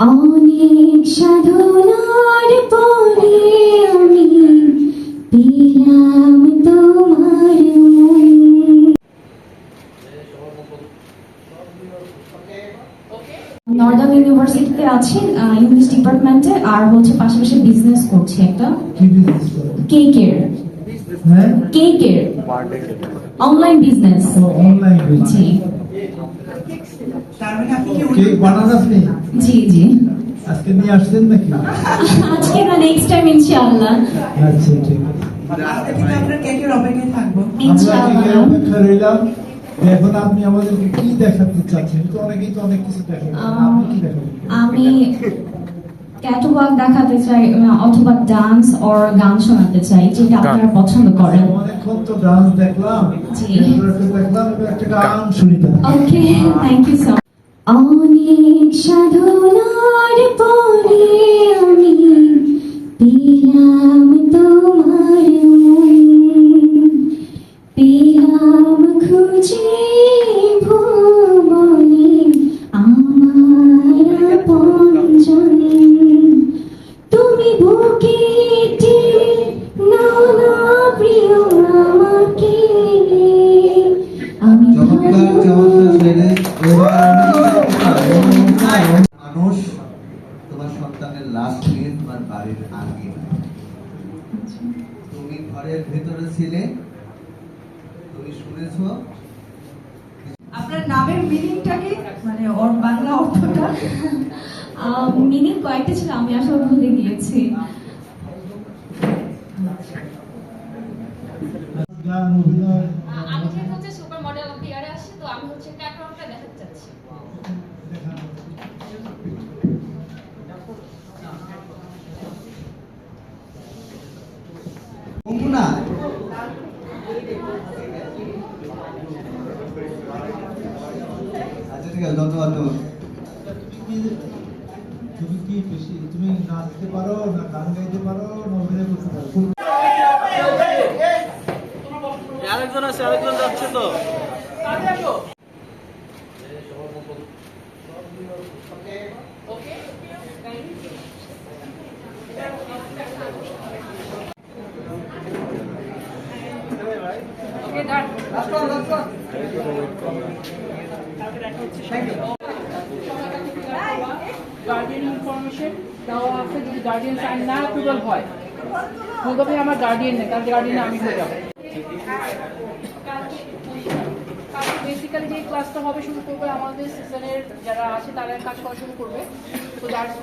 অনেক সাধনার পরে আমি পেলাম তোমার নর্দার্ন ইউনিভার্সিটিতে আছি ইংলিশ ডিপার্টমেন্টে আর হচ্ছে পাশাপাশি বিজনেস করছি একটা। কেকের কেকের অনলাইন বিজনেস অনলাইন জি। তার মানে আপনি কি কেক বানান আপনি? জি জি। আজকে নিয়ে আসছেন নাকি? আজকে না নেক্সট টাইম ইনশাআল্লাহ। আচ্ছা ঠিক আজকে থেকে আমরা কেকের অপেক্ষায় থাকব? ইনশাআল্লাহ অপেক্ষা রইলাম? এখন আপনি আমাদেরকে কি দেখাতে চাচ্ছেন? তো অনেকেই তো অনেক কিছু দেখাবেন। আপনি কি দেখাবেন? আমি ক্যাটওয়াক দেখাতে চাই অথবা ডান্স অর গান শোনাতে চাই যেটা আপনারা পছন্দ করেন। অনেকক্ষণ তো ডান্স দেখলাম। জি। দেখলাম একটা গান শুনি। ওকে থ্যাংক ইউ সো অনেক সাধনার পরে আমি পেলাম তোমার পেলাম খুঁজে ভুবনে আমার আপনজন তুমি বুকে না প্রিয় আমাকে আমি তোমার সন্তানের লাস্ট মিনিট তোমার বাড়ির আগে তুমি ঘরের ভেতরে ছিলে তুমি শুনেছো? আপনার নামের মিনিংটা কি? মানে ওর বাংলা অর্থটা? মিনিং কয়েকটা ছিল আমি আসলে ভুলে গিয়েছি। আমি হচ্ছে সুপার মডেল অফ ইয়ারে আসছি তো আমি হচ্ছে দেখাতে চাচ্ছি। দেখানো। আচ্ছা ঠিক আছে ধন্যবাদ তুমি কি- বেশি তুমি নাচতে পারো না গান গাইতে পারো না অভিনয় করতে পারো? আরেকজন আছে আরেকজন যাচ্ছে তো। গার্ডিয়ান ইনফরমেশন দেওয়া আছে, যদি গার্ডিয়ান সাইন না অ্যাপ্রুভাল হয়। বলতে আমার গার্ডিয়ান নেই, তার গার্ডিয়ান আমি হয়ে যাব। বেসিক্যালি যে ক্লাসটা হবে শুরু করবে, আমাদের সিজনের যারা আছে তারা কাজ করা শুরু করবে। তো দ্যাটস